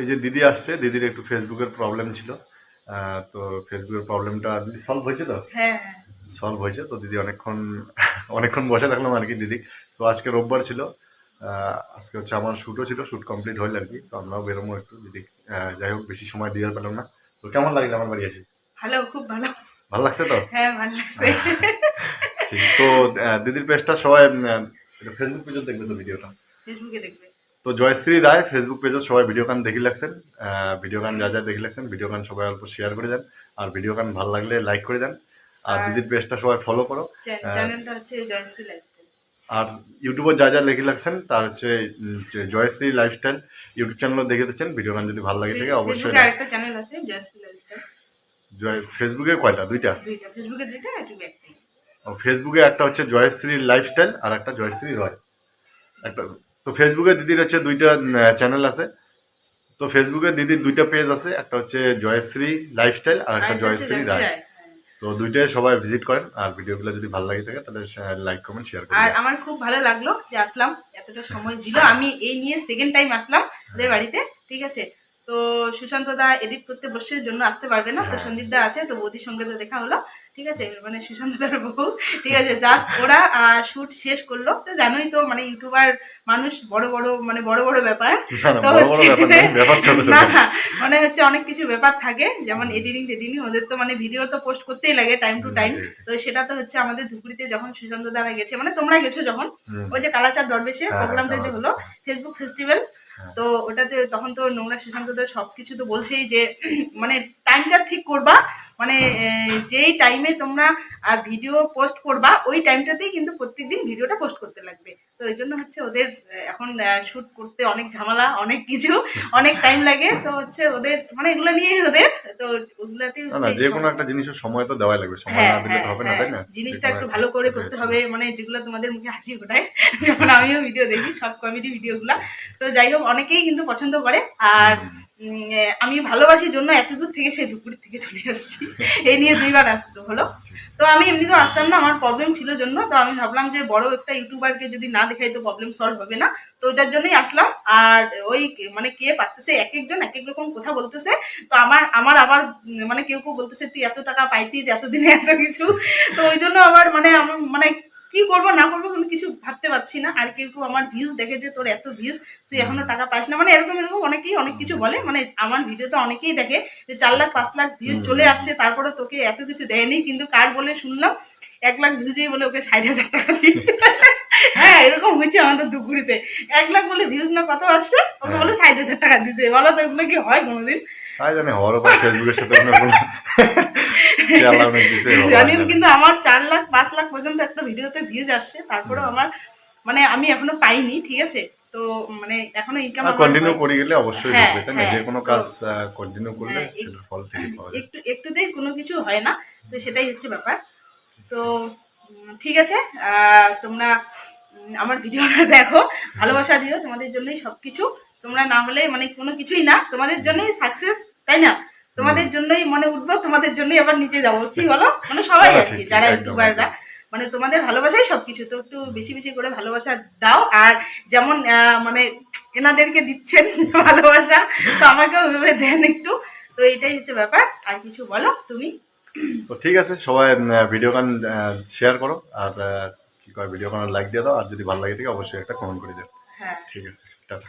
এই যে দিদি আসছে দিদির একটু ফেসবুকের প্রবলেম ছিল। তো ফেসবুকের প্রবলেমটা দিদি সলভ হয়েছে তো? হ্যাঁ। হ্যাঁ সলভ হয়েছে তো দিদি অনেকক্ষণ অনেকক্ষণ বসে থাকলাম আর কি দিদি। তো আজকে রোববার ছিল আজকে হচ্ছে আমার শ্যুটও ছিল শ্যুট কমপ্লিট হইল আর কি। তো আমরাও বেরোবো একটু দিদি। যাই হোক বেশি সময় দিয়ে পেলাম না। তো কেমন লাগল আমার বাড়ি এসে? ভালো খুব ভালো। ভালো লাগছে তো? হ্যাঁ ভালো লাগছে। ঠিক তো দিদির পেজটা সবাই ফেসবুক পেজে দেখবে তো ভিডিওটা? ফেসবুকে দেখবে। তো জয়শ্রী রায় ফেসবুক পেজে সবাই ভিডিও গান দেখি লাগছেন ভিডিও গান যা যা দেখি লাগছেন ভিডিও গান সবাই অল্প শেয়ার করে দেন। আর ভিডিও গান ভালো লাগলে লাইক করে দেন। আর দিদির পেজটা সবাই ফলো করো। চ্যানেলটা হচ্ছে জয়শ্রী লাইফস্টাইল আর ইউটিউবে যা যা লিখে লাগছেন তার হচ্ছে জয়শ্রী লাইফস্টাইল ইউটিউব চ্যানেলও দেখে দিচ্ছেন ভিডিও গান যদি ভালো লাগে থাকে অবশ্যই আরেকটা চ্যানেল আছে জয়শ্রী লাইফস্টাইল জয় ফেসবুকে কয়টা? দুইটা? দুইটা। ফেসবুকে দুইটা ইউটিউবে একটাই ও, ফেসবুকে একটা হচ্ছে জয়শ্রী লাইফস্টাইল আর একটা জয়শ্রী রয়। একটা তো ফেসবুকে দিদির হচ্ছে দুইটা চ্যানেল আছে। তো ফেসবুকে দিদির দুইটা পেজ আছে। একটা হচ্ছে জয়শ্রী লাইফস্টাইল আর একটা জয়শ্রী রায়। হ্যাঁ। তো দুইটাই সবাই ভিজিট করেন। আর ভিডিওগুলো যদি ভালো লাগে থাকে তাহলে লাইক কমেন্ট শেয়ার আর আমার খুব ভালো লাগল যে আসলাম এতটা সময় দিল। আমি এই নিয়ে সেকেন্ড টাইম আসলাম ওদের বাড়িতে ঠিক আছে? তো সুশান্ত দা এডিট করতে বসে জন্য আসতে পারবে না তো হ্যাঁ। সন্দীপ দা আছে তো বৌদির সঙ্গে তো দেখা হলো। ঠিক আছে মানে সুশান্ত দার বউ। ঠিক আছে জাস্ট ওরা শুট শেষ করল। তো জানোই তো মানে ইউটিউবার মানুষ বড় বড় মানে বড় বড় ব্যাপার। তো হচ্ছে- না না মানে হচ্ছে অনেক কিছু ব্যাপার থাকে যেমন এডিটিং টেডিটিং ওদের তো মানে ভিডিও তো পোস্ট করতেই লাগে টাইম টু টাইম তো সেটা তো হচ্ছে আমাদের ধুপুরিতে যখন সুশান্ত দ্বারা গেছে মানে তোমরা গেছো যখন ওই যে কালাচার দরবেশে হ্যাঁ, প্রোগ্রামটা যে হলো ফেসবুক ফেস্টিভ্যাল হ্যাঁ। তো ওটাতে তখন তো নোংরা সুশান্তদের সব কিছু তো বলছেই যে মানে টাইমটা ঠিক করবা। মানে যেই টাইমে তোমরা ভিডিও পোস্ট করবা ওই টাইমটাতেই কিন্তু প্রত্যেকদিন ভিডিওটা পোস্ট করতে লাগবে। তো এই জন্য হচ্ছে ওদের এখন শ্যুট করতে অনেক ঝামেলা অনেক কিছু অনেক টাইম লাগে। তো হচ্ছে ওদের মানে এগুলো নিয়েই ওদের তো ওগুলাতেই না যে কোনো একটা জিনিসের সময় তো দেওয়াই লাগবে। সময় হ্যাঁ না দিলে হ্যাঁ হবে না তাই না? হ্যাঁ। জিনিসটা একটু ভালো করে করতে হবে। মানে যেগুলো তোমাদের মুখে হাসি ফোটায় যেমন আমিও ভিডিও দেখি সব কমেডি ভিডিওগুলা তো যাই হোক অনেকেই কিন্তু পছন্দ করে। আর আমি ভালোবাসির জন্য এত দূর থেকে সেই দুপুরের থেকে চলে আসছি এই নিয়ে দুইবার আসলো, হলো। তো আমি এমনি তো আসতাম না, আমার প্রবলেম ছিল জন্য। তো আমি ভাবলাম যে বড় একটা ইউটিউবারকে যদি না দেখাই তো প্রবলেম সলভ হবে না। তো ওটার জন্যই আসলাম। আর ওই মানে কে পারতেছে, এক একজন এক এক রকম কথা বলতেছে। তো আমার আমার আবার মানে কেউ কেউ বলতেছে, তুই এত টাকা পাইতিস এতদিনে এত কিছু। তো ওই জন্য আবার মানে আমার মানে কি করব না করব কোনো কিছু ভাবতে পারছি না। আর কেউ কেউ আমার ভিউজ দেখে যে তোর এত ভিউজ তুই এখনও টাকা পাস না। মানে এরকম এরকম অনেকেই অনেক কিছু বলে। মানে আমার ভিডিওতে অনেকেই দেখে যে চার লাখ পাঁচ লাখ ভিউজ চলে আসছে তারপরে তোকে এত কিছু দেয়নি। কিন্তু কার বলে শুনলাম এক লাখ ভিউজেই বলে ওকে ষাট হাজার টাকা দিচ্ছে হ্যাঁ এরকম হয়েছে আমাদের দুপুরিতে। এক লাখ বলে ভিউজ না কত আসছে? ওকে বলে ষাট হাজার টাকা দিচ্ছে বলো তো এগুলো কি হয় কোনোদিন? তাই জানি হওয়ার উপর ফেসবুকের সাথে কোনো। জানি কিন্তু আমার চার লাখ পাঁচ লাখ পর্যন্ত একটা ভিডিওতে ভিউজ আসছে তারপরেও আমার মানে আমি এখনও পাইনি ঠিক আছে? তো মানে এখনও ইনকাম কন্টিনিউ করে গেলে অবশ্যই হ্যাঁ, হবে তাই না? হ্যাঁ, যে কোনো কাজ কন্টিনিউ করলে হ্যাঁ, এই- সেটার ফল ঠিকই পাওয়া যায়। একটু একটুতেই কোনো কিছু হয় না তো সেটাই হচ্ছে ব্যাপার। তো ঠিক আছে আহ, তোমরা আমার ভিডিওটা দেখো ভালোবাসা দিও তোমাদের জন্যই সব কিছু তোমরা না হলে মানে কোনো কিছুই না। তোমাদের জন্যই সাকসেস তাই না? তোমাদের জন্যই মনে উঠবো তোমাদের জন্যই আবার নিচে যাব। কি বলো? মানে সবাই আর কি যারা ইউটিউবাররা মানে তোমাদের ভালোবাসাই সবকিছু। তো একটু বেশি বেশি করে ভালোবাসা দাও। আর যেমন মানে এনাদেরকে দিচ্ছেন ভালোবাসা তো আমাকেও ভেবে দেন একটু। তো এটাই হচ্ছে ব্যাপার। আর কিছু বলো তুমি? তো ঠিক আছে সবাই ভিডিও গান শেয়ার করো। আর কি কয় ভিডিও গান লাইক দিয়ে দাও। আর যদি ভালো লাগে থাকে অবশ্যই একটা কমেন্ট করে দাও। হ্যাঁ। ঠিক আছে টাটা।